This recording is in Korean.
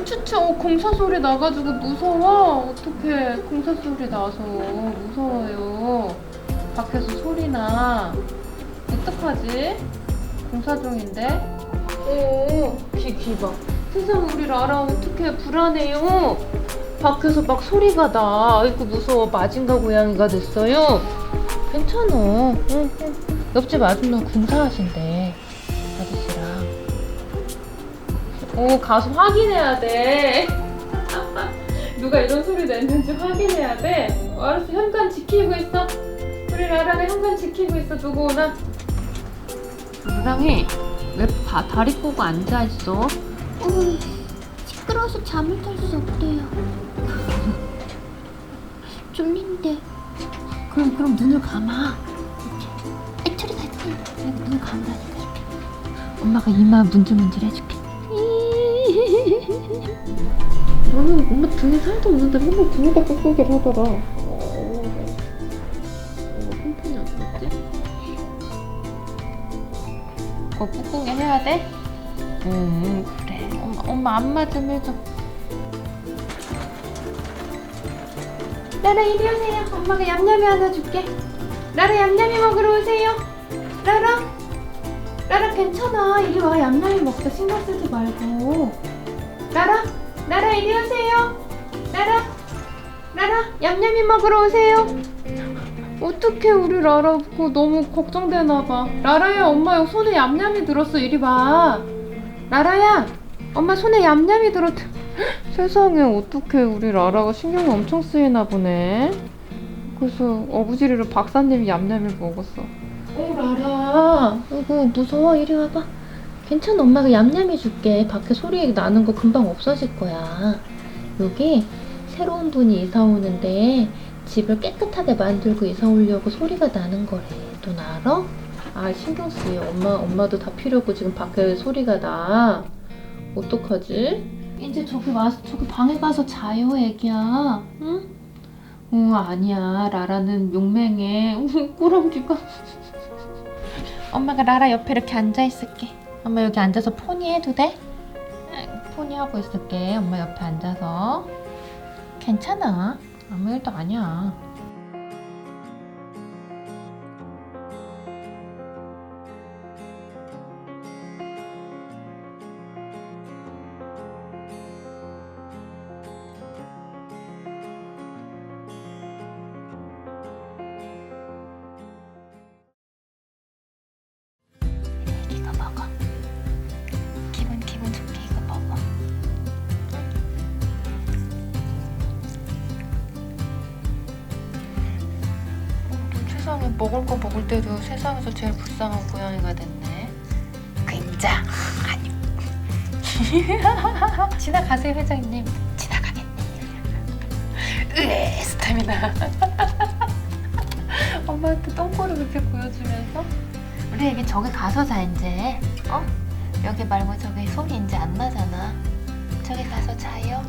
우리 추추 어, 공사 소리 나가지고 무서워. 어떡해. 공사 소리 나서 무서워요. 밖에서 소리 나. 어떡하지? 공사 중인데? 오, 귀, 귀 봐. 세상 우리 라라 어떡해. 불안해요. 밖에서 막 소리가 나. 아이고, 무서워. 마징가 고양이가 됐어요. 괜찮아. 응, 응. 옆집 아줌마 공사하신대. 오, 가서 확인해야 돼. 누가 이런 소리 냈는지 확인해야 돼. 어, 알았어, 현관 지키고 있어. 우리 라라가 현관 지키고 있어. 누구 오나? 라랑이 왜 바, 다리 꼬고 앉아 있어? 어, 시끄러워서 잠을 잘 수 없대요. 졸린데. 그럼 그럼 눈을 감아. 아, 저리 가지. 그래, 눈을 감다니까 이렇게. 엄마가 이마 문질문질 해줄게. 너는 엄마 등에 살도 없는데 맨날 등에다 꾹꾹이를 하더라. 어, 어, 폰폰이 어디 갔지? 어, 꾹꾹이 해야 돼? 응, 그래. 엄마, 엄마 안마 좀 해줘. 라라 이리 오세요. 엄마가 얌얌이 하나 줄게. 라라 얌얌이 먹으러 오세요. 라라. 라라 괜찮아. 이리 와 얌얌이 먹자. 신경 쓰지 말고. 라라. 라라 이리 오세요. 라라. 라라 얌얌이 먹으러 오세요. 어떡해 우리 라라 그거 너무 걱정되나 봐. 라라야 엄마 손에 얌얌이 들었어. 이리 와. 라라야 엄마 손에 얌얌이 들었. 세상에 어떡해 우리 라라가 신경이 엄청 쓰이나 보네. 그래서 어부지리로 박사님이 얌얌을 먹었어. 어 라라, 이거 무서워 이리 와봐. 괜찮아 엄마가 얌얌이 줄게. 밖에 소리 나는 거 금방 없어질 거야. 여기 새로운 분이 이사 오는데 집을 깨끗하게 만들고 이사 오려고 소리가 나는 거래. 넌 알아? 아 신경 쓰여. 엄마 엄마도 다 필요고 지금 밖에 소리가 나. 어떡하지? 이제 저기 와서 저기 방에 가서 자요 애기야. 응? 어 아니야 라라는 용맹해. 어, 꼬랑지가. 엄마가 라라 옆에 이렇게 앉아 있을게. 엄마 여기 앉아서 포니 해도 돼? 응, 포니 하고 있을게. 엄마 옆에 앉아서. 괜찮아. 아무 일도 아니야. 세상에 먹을 거 먹을 때도 세상에서 제일 불쌍한 고양이가 됐네. 굉장 아니. 지나가세요 회장님. 지나가겠네. 으에 스타미나. 엄마한테 똥꼬를 그렇게 보여주면서 우리 애기 저기 가서 자 이제. 어? 여기 말고 저기 소리 이제 안 나잖아. 저기 가서 자요.